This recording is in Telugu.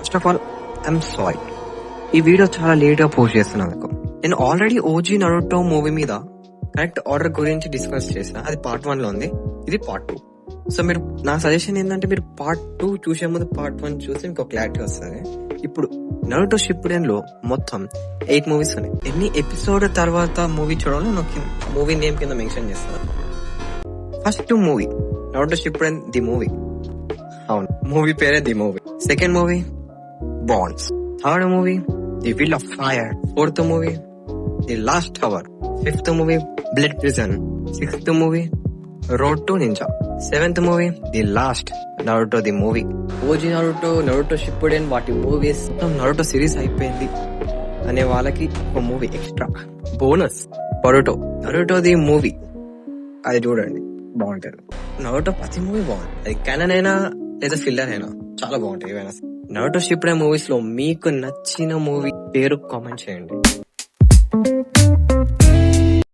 First of all I'm sorry ఈ వీడియో చాలా లేట్గా పోస్ట్ చేస్తున్నాను నేను ఆల్రెడీ ఓజీ నడుటో మూవీ మీద కరెక్ట్ ఆర్డర్ గురించి డిస్కస్ చేసిన. అది పార్ట్ వన్లో ఉంది. ఇది పార్ట్ టూ సో మీరు నా సజెషన్ ఏంటంటే మీరు పార్ట్ టూ చూసే ముందు పార్ట్ వన్ చూస్తే మీకు క్లారిటీ వస్తుంది. ఇప్పుడు నరుటో షిప్లో మొత్తం ఎయిట్ మూవీస్ ఉన్నాయి. ఎన్ని ఎపిసోడ్ తర్వాత మూవీ చూడాలో నాకు మూవీ నేమ్ కింద మెన్షన్ చేస్తాను first movie Naruto Shippuden the movie అవును. మూవీ పేరే the movie second movie Bonds third movie the will of fire fourth movie the lost hour fifth movie blood prison sixth movie road to ninja seventh movie the last Naruto the movie OG Naruto Naruto Shippuden వాటి మూవీస్ నరుటో సిరీస్ అయిపోయింది. అనే వాళ్ళకి ఒక movie extra bonus Boruto Naruto the movie అది చూడండి. బాగుంటుంది. నరుటో ప్రతి మూవీ బాగుంది. అది కెనన్ అయినా లేదా ఫిల్లర్ అయినా చాలా బాగుంటాయి. ఏవైనా నరుటో షిప్పుడే మూవీస్లో మీకు నచ్చిన మూవీ పేరు కామెంట్ చేయండి.